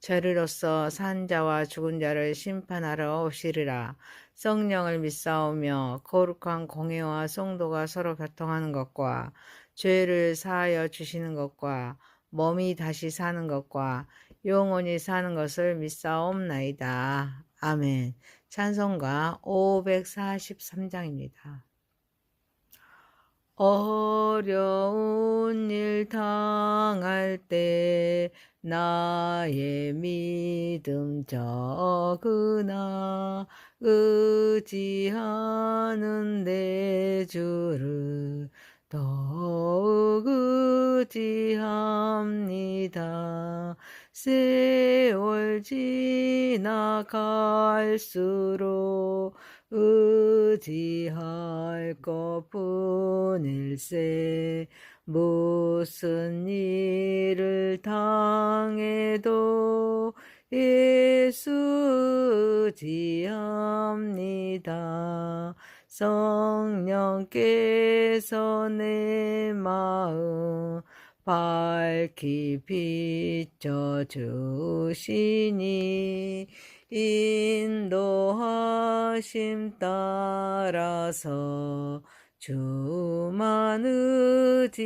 죄리로서 산 자와 죽은 자를 심판하러 오시리라. 성령을 믿사오며 거룩한 공예와 성도가 서로 교통하는 것과 죄를 사하여 주시는 것과 몸이 다시 사는 것과 영원히 사는 것을 믿사옵나이다. 아멘. 찬송가 543장입니다. 어려운 일 당할 때 나의 믿음 적으나 의지하는 내 주를 더욱 의지합니다. 세월 지나갈수록 의지할 것뿐일세 무슨 일 을 당해도 예수 의지합니다. 성령께서 내 마음 밝히 비춰주시니 인도하심 따라서 주만 의지합니다.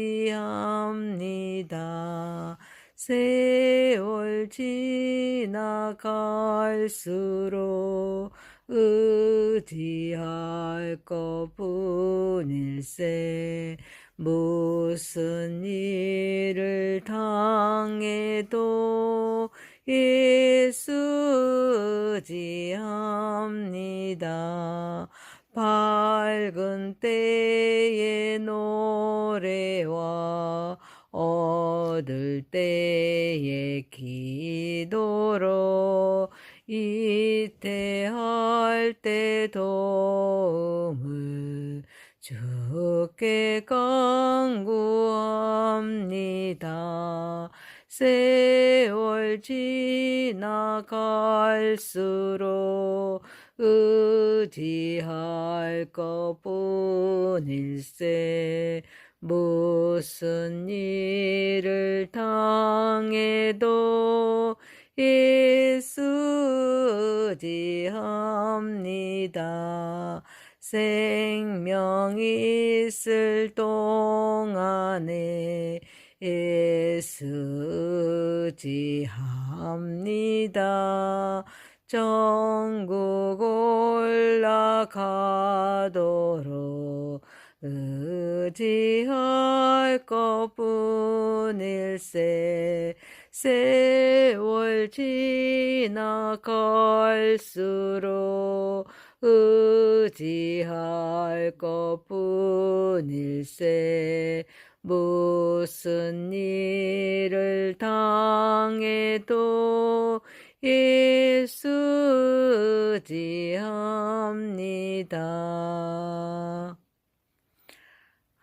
세월 지나갈수록 의지할 것뿐일세 무슨 일을 당해도 예수 의지합니다. 밝은 때의 노래와 얻을 때의 기도로 이태할 때 도움을 주께 간구합니다. 세월 지나갈수록 의지할 것뿐일세 무슨 일을 당해도 예수 의지합니다. 생명 있을 동안에 예수 의지합니다. 전국 올라가도록 의지할 것뿐일세 세월 지나갈수록 의지할 것뿐일세 무슨 일을 당해도 예수 의지합니다.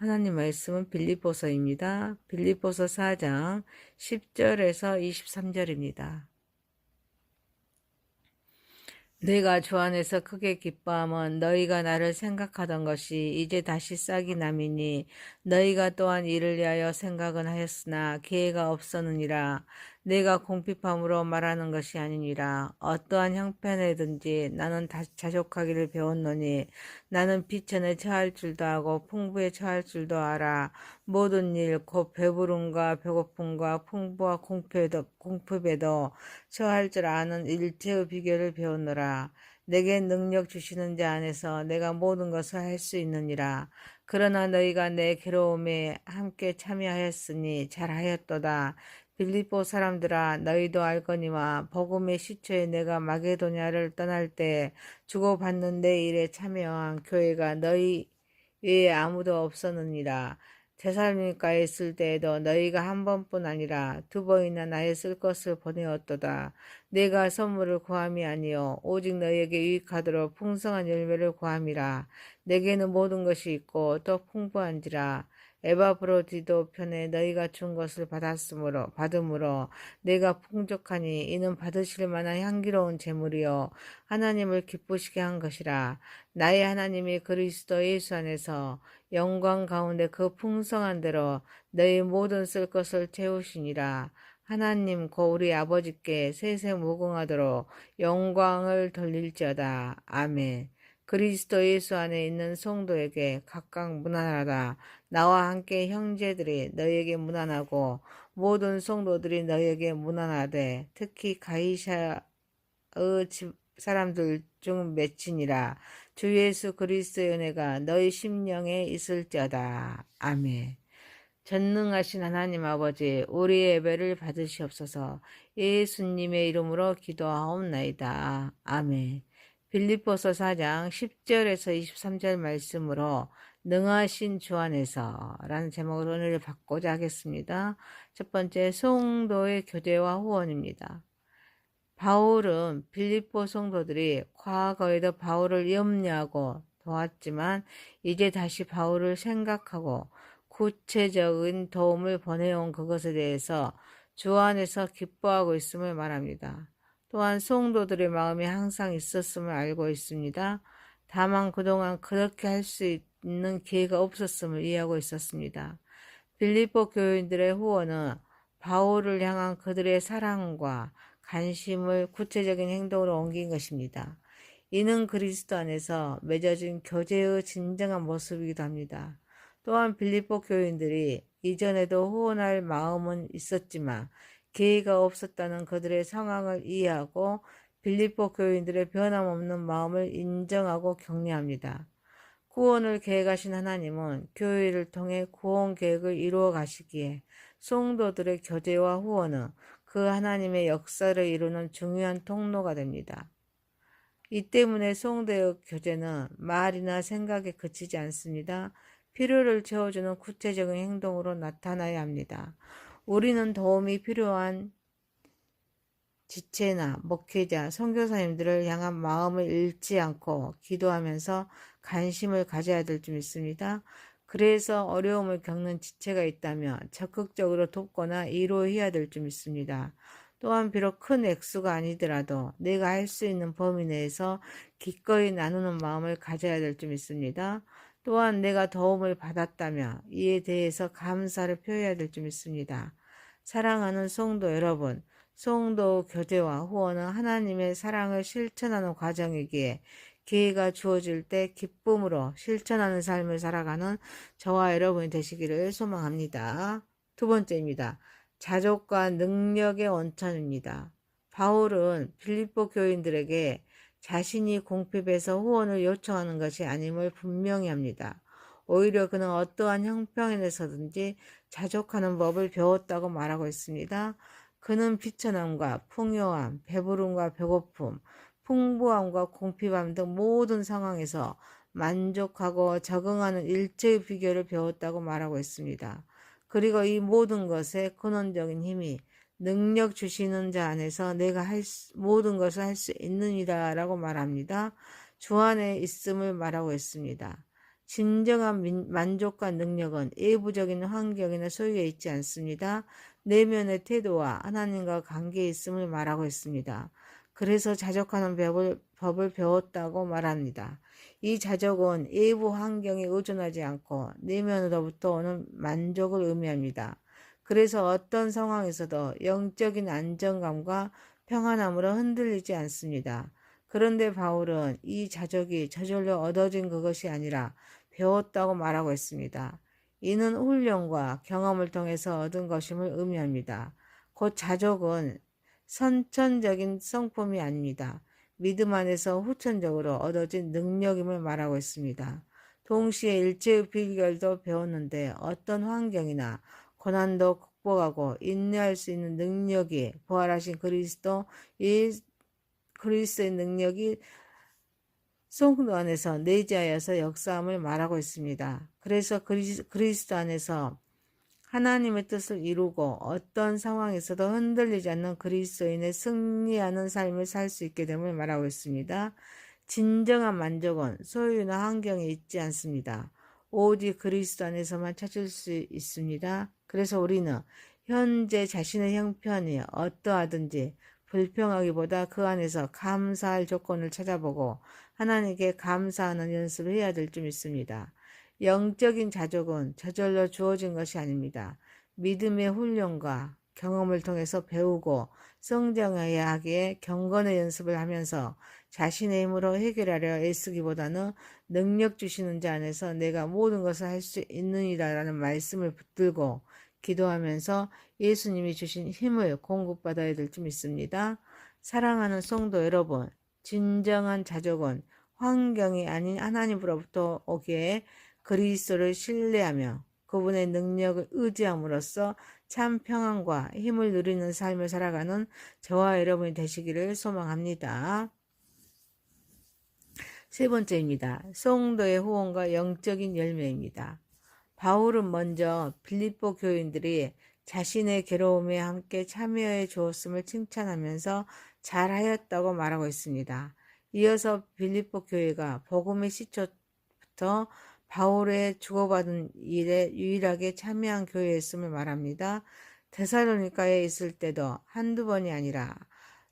하나님 말씀은 빌립보서입니다. 빌립보서 4장 10절에서 23절입니다. 내가 주 안에서 크게 기뻐함은 너희가 나를 생각하던 것이 이제 다시 싹이 남이니 너희가 또한 이를 위하여 생각은 하였으나 기회가 없었느니라 내가 공핍함으로 말하는 것이 아니니라 어떠한 형편에든지 나는 자족하기를 배웠노니 나는 비천에 처할 줄도 하고 풍부에 처할 줄도 알아 모든 일 곧 배부름과 배고픔과 풍부와 공핍에도, 공핍에도 처할 줄 아는 일체의 비결을 배웠노라 내게 능력 주시는 자 안에서 내가 모든 것을 할 수 있느니라. 그러나 너희가 내 괴로움에 함께 참여하였으니 잘하였도다. 빌립보 사람들아 너희도 알거니와 복음의 시초에 내가 마게도냐를 떠날 때 주고받는 내 일에 참여한 교회가 너희 외에 아무도 없었느니라. 제살림가에 있을 때에도 너희가 한 번뿐 아니라 두 번이나 나의 쓸 것을 보내었도다. 내가 선물을 구함이 아니요 오직 너희에게 유익하도록 풍성한 열매를 구함이라. 내게는 모든 것이 있고 또 풍부한지라. 에바브로디도 편에 너희가 준 것을 받았으므로 받음으로 내가 풍족하니 이는 받으실 만한 향기로운 제물이요. 하나님을 기쁘시게 한 것이라. 나의 하나님이 그리스도 예수 안에서 영광 가운데 그 풍성한 대로 너희 모든 쓸 것을 채우시니라. 하나님 고 우리 아버지께 세세 무궁하도록 영광을 돌릴지어다. 아멘. 그리스도 예수 안에 있는 성도에게 각각 무난하다. 나와 함께 형제들이 너희에게 무난하고 모든 성도들이 너희에게 무난하되 특히 가이샤의 집 사람들 중 맺히니라. 주 예수 그리스도의 은혜가 너희 심령에 있을지어다. 아멘. 전능하신 하나님 아버지 우리의 예배를 받으시옵소서 예수님의 이름으로 기도하옵나이다. 아멘. 빌립보서 4장 10절에서 23절 말씀으로 능하신 주 안에서 라는 제목으로 은혜를 받고자 하겠습니다. 첫 번째 성도의 교제와 후원입니다. 바울은 빌립보 성도들이 과거에도 바울을 염려하고 도왔지만 이제 다시 바울을 생각하고 구체적인 도움을 보내온 그것에 대해서 주 안에서 기뻐하고 있음을 말합니다. 또한 성도들의 마음이 항상 있었음을 알고 있습니다. 다만 그동안 그렇게 할 수 있는 기회가 없었음을 이해하고 있었습니다. 빌리보 교인들의 후원은 바울을 향한 그들의 사랑과 관심을 구체적인 행동으로 옮긴 것입니다. 이는 그리스도 안에서 맺어진 교제의 진정한 모습이기도 합니다. 또한 빌리보 교인들이 이전에도 후원할 마음은 있었지만 기회가 없었다는 그들의 상황을 이해하고 빌립보 교인들의 변함없는 마음을 인정하고 격려합니다. 구원을 계획하신 하나님은 교회를 통해 구원 계획을 이루어 가시기에 성도들의 교제와 후원은 그 하나님의 역사를 이루는 중요한 통로가 됩니다. 이 때문에 성도의 교제는 말이나 생각에 그치지 않습니다. 필요를 채워주는 구체적인 행동으로 나타나야 합니다. 우리는 도움이 필요한 지체나 목회자, 선교사님들을 향한 마음을 잃지 않고 기도하면서 관심을 가져야 될 줄 믿습니다. 그래서 어려움을 겪는 지체가 있다면 적극적으로 돕거나 이루어야 될 줄 믿습니다. 또한 비록 큰 액수가 아니더라도 내가 할 수 있는 범위 내에서 기꺼이 나누는 마음을 가져야 될 줄 믿습니다. 또한 내가 도움을 받았다며 이에 대해서 감사를 표해야 될 줄 믿습니다. 사랑하는 성도 여러분, 성도 교제와 후원은 하나님의 사랑을 실천하는 과정이기에 기회가 주어질 때 기쁨으로 실천하는 삶을 살아가는 저와 여러분이 되시기를 소망합니다. 두 번째입니다. 자족과 능력의 원천입니다. 바울은 필리포 교인들에게 자신이 공핍에서 후원을 요청하는 것이 아님을 분명히 합니다. 오히려 그는 어떠한 형편에서든지 자족하는 법을 배웠다고 말하고 있습니다. 그는 비천함과 풍요함, 배부름과 배고픔, 풍부함과 공핍함 등 모든 상황에서 만족하고 적응하는 일체의 비결을 배웠다고 말하고 있습니다. 그리고 이 모든 것의 근원적인 힘이 능력 주시는 자 안에서 내가 할 수, 모든 것을 할 수 있느니라 라고 말합니다. 주 안에 있음을 말하고 있습니다. 진정한 민, 만족과 능력은 외부적인 환경이나 소유에 있지 않습니다. 내면의 태도와 하나님과 관계에 있음을 말하고 있습니다. 그래서 자족하는 법을, 법을 배웠다고 말합니다. 이 자족은 외부 환경에 의존하지 않고 내면으로부터 오는 만족을 의미합니다. 그래서 어떤 상황에서도 영적인 안정감과 평안함으로 흔들리지 않습니다. 그런데 바울은 이 자족이 저절로 얻어진 그것이 아니라 배웠다고 말하고 있습니다. 이는 훈련과 경험을 통해서 얻은 것임을 의미합니다. 곧 자족은 선천적인 성품이 아닙니다. 믿음 안에서 후천적으로 얻어진 능력임을 말하고 있습니다. 동시에 일체의 비결도 배웠는데 어떤 환경이나 고난도 극복하고 인내할 수 있는 능력이 부활하신 그리스도 이 그리스도의 능력이 성도 안에서 내재하여서 역사함을 말하고 있습니다. 그래서 그리, 그리스도 안에서 하나님의 뜻을 이루고 어떤 상황에서도 흔들리지 않는 그리스도인의 승리하는 삶을 살 수 있게 됨을 말하고 있습니다. 진정한 만족은 소유나 환경에 있지 않습니다. 오직 그리스도 안에서만 찾을 수 있습니다. 그래서 우리는 현재 자신의 형편이 어떠하든지 불평하기보다 그 안에서 감사할 조건을 찾아보고 하나님께 감사하는 연습을 해야 될 줄 믿습니다. 영적인 자족은 저절로 주어진 것이 아닙니다. 믿음의 훈련과 경험을 통해서 배우고 성장해야 하기에 경건의 연습을 하면서 자신의 힘으로 해결하려 애쓰기보다는 능력 주시는 자 안에서 내가 모든 것을 할 수 있느니라라는 말씀을 붙들고 기도하면서 예수님이 주신 힘을 공급받아야 될 줄 믿습니다. 사랑하는 성도 여러분, 진정한 자족은 환경이 아닌 하나님으로부터 오기에 그리스도를 신뢰하며 그분의 능력을 의지함으로써 참 평안과 힘을 누리는 삶을 살아가는 저와 여러분이 되시기를 소망합니다. 세 번째입니다. 성도의 후원과 영적인 열매입니다. 바울은 먼저 빌립보 교인들이 자신의 괴로움에 함께 참여해 주었음을 칭찬하면서 잘하였다고 말하고 있습니다. 이어서 빌립보 교회가 복음의 시초부터 바울의 주고받은 일에 유일하게 참여한 교회였음을 말합니다. 데살로니카에 있을 때도 한두 번이 아니라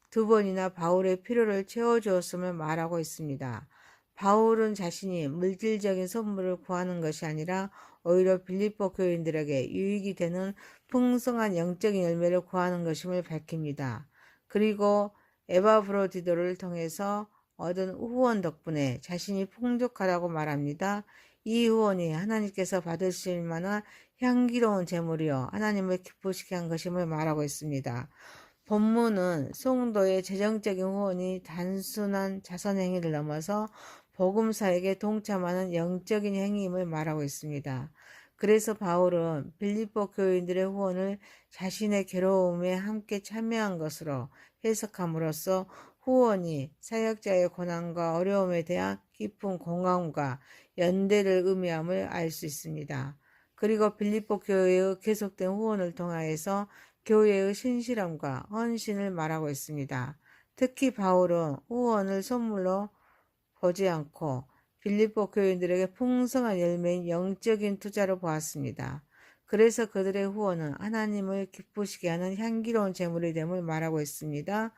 두 번이나 바울의 필요를 채워주었음을 말하고 있습니다. 바울은 자신이 물질적인 선물을 구하는 것이 아니라 오히려 빌립보 교인들에게 유익이 되는 풍성한 영적인 열매를 구하는 것임을 밝힙니다. 그리고 에바브로디도를 통해서 얻은 후원 덕분에 자신이 풍족하다고 말합니다. 이 후원이 하나님께서 받으실 만한 향기로운 제물이요 하나님을 기쁘시게 한 것임을 말하고 있습니다. 본문은 성도의 재정적인 후원이 단순한 자선 행위를 넘어서 복음사에게 동참하는 영적인 행위임을 말하고 있습니다. 그래서 바울은 빌립보 교인들의 후원을 자신의 괴로움에 함께 참여한 것으로 해석함으로써 후원이 사역자의 고난과 어려움에 대한 깊은 공감과 연대를 의미함을 알 수 있습니다. 그리고 빌립보 교회의 계속된 후원을 통하여서 교회의 신실함과 헌신을 말하고 있습니다. 특히 바울은 후원을 선물로 보지 않고 빌립보 교인들에게 풍성한 열매인 영적인 투자로 보았습니다. 그래서 그들의 후원은 하나님을 기쁘시게 하는 향기로운 제물이 됨을 말하고 있습니다.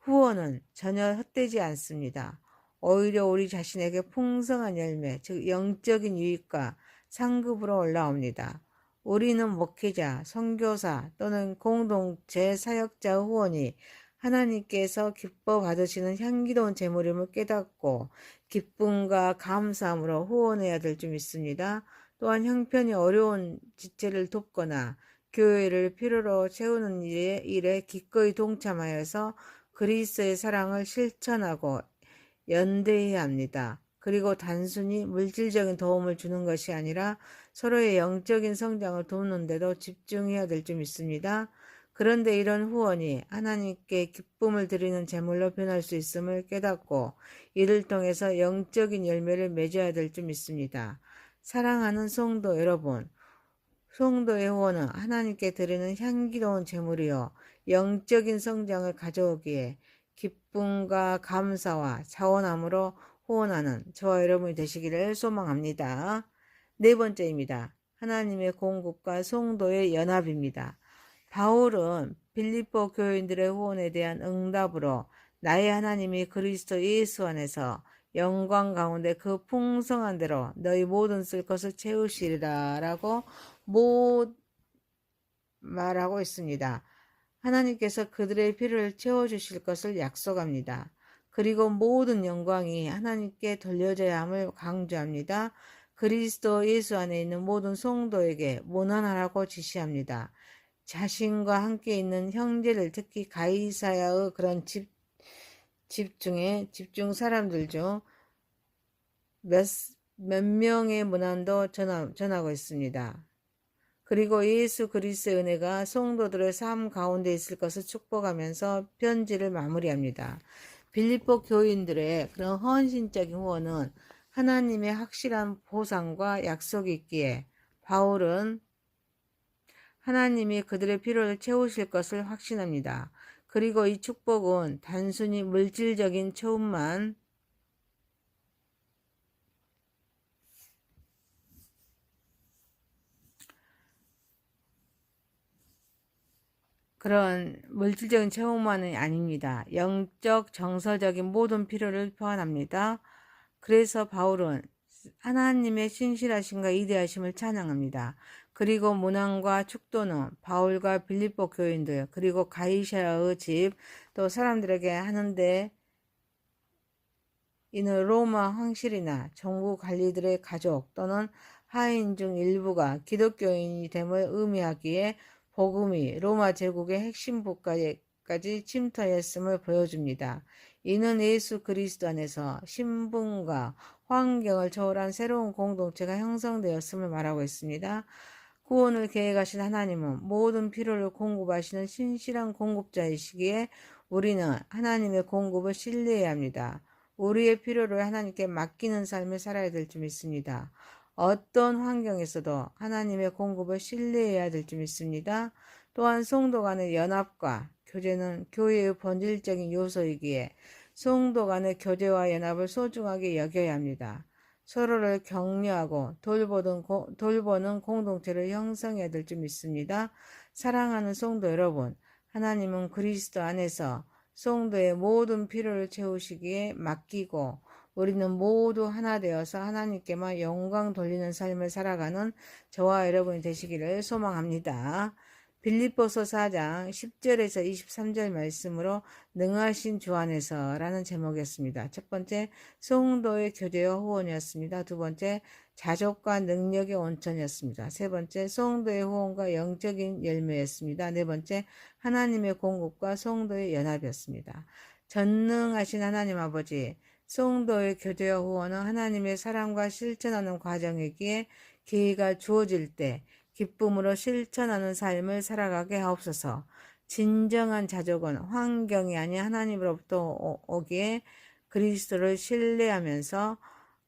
후원은 전혀 헛되지 않습니다. 오히려 우리 자신에게 풍성한 열매, 즉 영적인 유익과 상급으로 올라옵니다. 우리는 목회자, 선교사 또는 공동체 사역자 후원이 하나님께서 기뻐 받으시는 향기로운 제물임을 깨닫고 기쁨과 감사함으로 후원해야 될 줄 믿습니다. 또한 형편이 어려운 지체를 돕거나 교회를 필요로 채우는 일에, 일에 기꺼이 동참하여서 그리스의 사랑을 실천하고 연대해야 합니다. 그리고 단순히 물질적인 도움을 주는 것이 아니라 서로의 영적인 성장을 돕는 데도 집중해야 될줄 믿습니다. 그런데 이런 후원이 하나님께 기쁨을 드리는 제물로 변할 수 있음을 깨닫고 이를 통해서 영적인 열매를 맺어야 될줄 믿습니다. 사랑하는 성도 여러분, 성도의 후원은 하나님께 드리는 향기로운 제물이요 영적인 성장을 가져오기에 기쁨과 감사와 자원함으로 후원하는 저와 여러분이 되시기를 소망합니다. 네 번째입니다. 하나님의 공급과 성도의 연합입니다. 바울은 빌립보 교인들의 후원에 대한 응답으로 나의 하나님이 그리스도 예수 안에서 영광 가운데 그 풍성한 대로 너희 모든 쓸 것을 채우시리라 라고 못 말하고 있습니다. 하나님께서 그들의 필요를 채워 주실 것을 약속합니다. 그리고 모든 영광이 하나님께 돌려져야 함을 강조합니다. 그리스도 예수 안에 있는 모든 성도에게 모난하라고 지시합니다. 자신과 함께 있는 형제를 특히 가이사야의 그런 집, 집 중에 집중 사람들 중 몇, 몇 명의 문안도 전하, 전하고 있습니다. 그리고 예수 그리스의 은혜가 성도들의 삶 가운데 있을 것을 축복하면서 편지를 마무리합니다. 빌립보 교인들의 그런 헌신적인 후원은 하나님의 확실한 보상과 약속이 있기에 바울은 하나님이 그들의 필요를 채우실 것을 확신합니다. 그리고 이 축복은 단순히 물질적인 처움만 그런 물질적인 채용만이 아닙니다. 영적, 정서적인 모든 필요를 포함합니다. 그래서 바울은 하나님의 신실하심과 이대하심을 찬양합니다. 그리고 문안과 축도는 바울과 빌립보 교인들 그리고 가이샤의 집 또 사람들에게 하는데 이는 로마 황실이나 정부 관리들의 가족 또는 하인 중 일부가 기독교인이 됨을 의미하기에 복음이 로마 제국의 핵심 국가까지 침투하였음을 보여줍니다. 이는 예수 그리스도 안에서 신분과 환경을 초월한 새로운 공동체가 형성되었음을 말하고 있습니다. 구원을 계획하신 하나님은 모든 필요를 공급하시는 신실한 공급자이시기에 우리는 하나님의 공급을 신뢰해야 합니다. 우리의 필요를 하나님께 맡기는 삶을 살아야 될 줄 믿습니다. 어떤 환경에서도 하나님의 공급을 신뢰해야 될 줄 믿습니다. 또한 성도 간의 연합과 교제는 교회의 본질적인 요소이기에 성도 간의 교제와 연합을 소중하게 여겨야 합니다. 서로를 격려하고 돌보는, 돌보는 공동체를 형성해야 될 줄 믿습니다. 사랑하는 성도 여러분, 하나님은 그리스도 안에서 성도의 모든 필요를 채우시기에 맡기고 우리는 모두 하나 되어서 하나님께만 영광 돌리는 삶을 살아가는 저와 여러분이 되시기를 소망합니다. 빌립보서 4장 10절에서 23절 말씀으로 능하신 주 안에서 라는 제목이었습니다. 첫 번째 성도의 교제와 후원이었습니다. 두 번째 자족과 능력의 온천이었습니다. 세 번째 성도의 후원과 영적인 열매였습니다. 네 번째 하나님의 공급과 성도의 연합이었습니다. 전능하신 하나님 아버지 성도의 교제와 후원은 하나님의 사랑과 실천하는 과정이기에 기회가 주어질 때 기쁨으로 실천하는 삶을 살아가게 하옵소서. 진정한 자족은 환경이 아닌 하나님으로부터 오기에 그리스도를 신뢰하면서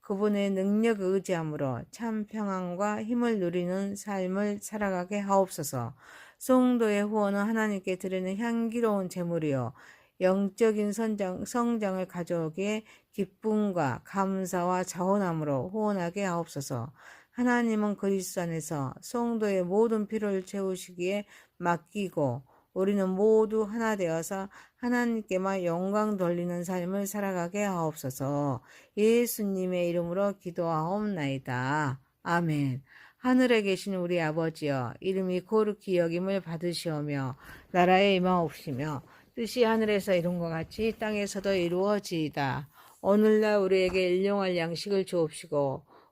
그분의 능력 의지함으로 참 평안과 힘을 누리는 삶을 살아가게 하옵소서. 성도의 후원은 하나님께 드리는 향기로운 제물이요 영적인 선정, 성장을 가져오기에 기쁨과 감사와 자원함으로 후원하게 하옵소서. 하나님은 그리스도 안에서 성도의 모든 필요를 채우시기에 맡기고 우리는 모두 하나 되어서 하나님께만 영광 돌리는 삶을 살아가게 하옵소서. 예수님의 이름으로 기도하옵나이다. 아멘. 하늘에 계신 우리 아버지여 이름이 거룩히 여김을 받으시오며 나라에 임하옵시며 뜻이 하늘에서 이룬 것 같이 땅에서도 이루어지이다. 오늘날 우리에게 일용할 양식을 주옵시고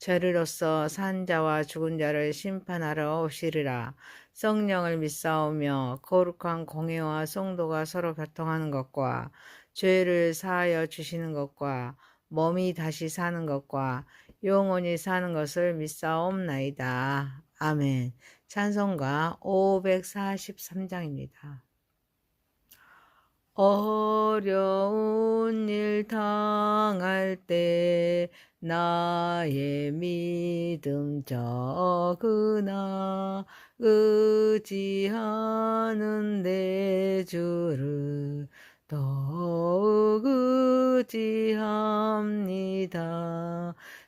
저리로서 산 자와 죽은 자를 심판하러 오시리라. 성령을 믿사오며 거룩한 공예와 성도가 서로 교통하는 것과 죄를 사하여 주시는 것과 몸이 다시 사는 것과 영원히 사는 것을 믿사옵나이다. 아멘. 찬송가 543장입니다. 어려운 일 당할 때 나의 믿음 적으나 의지하는 내 주를 더욱 의지합니다.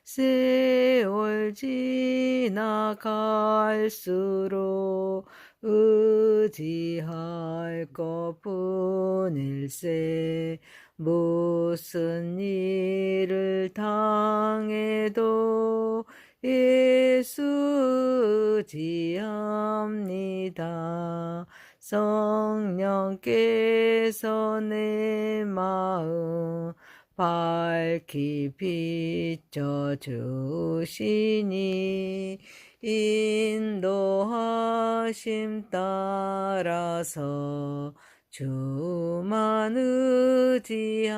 세월 지나갈수록 의지할 것뿐일세 무슨 일을 당해도 예수 지합니다. 성령께서 내 마음 밝히 비춰주시니 인도하심 따라서 주만 의지합니다.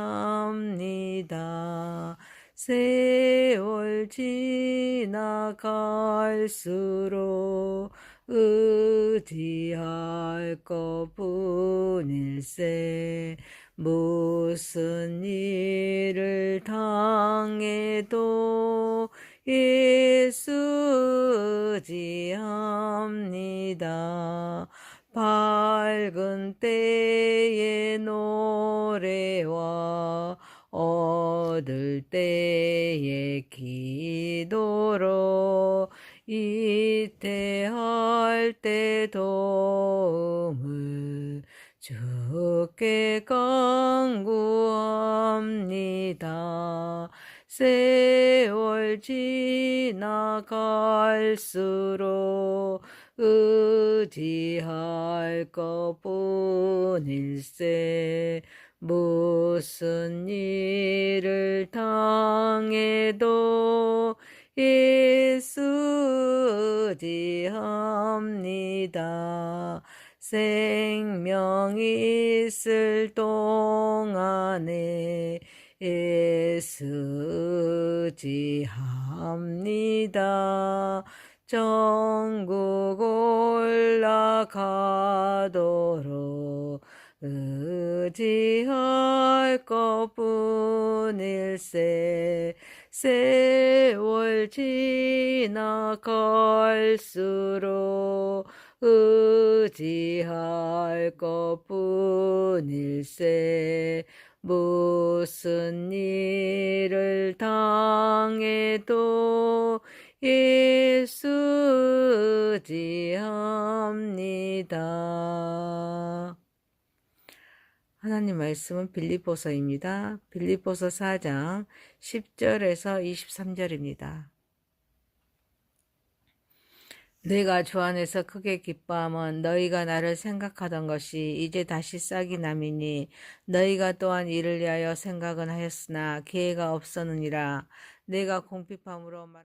세월 지나갈수록 의지할 것뿐일세 무슨 일을 당해도 예수 의지합니다. 밝은 때의 노래와 얻을 때의 기도로 이태할 때 도움을 주께 간구합니다. 세월 지나갈수록 의지할 것뿐일세 무슨 일을 당해도 예수 의지합니다. 생명이 있을 동안에 예수 의지합니다. 전국 올라가도록 의지할 것뿐일세 세월 지나갈수록 의지할 것뿐일세 무슨 일을 당해도 예수 의지합니다. 하나님 말씀은 빌립보서입니다. 빌립보서 4장 10절에서 23절입니다. 내가 주 안에서 크게 기뻐함은 너희가 나를 생각하던 것이 이제 다시 싹이 남이니 너희가 또한 이를 위하여 생각은 하였으나 기회가 없었느니라 내가 공핍함으로 말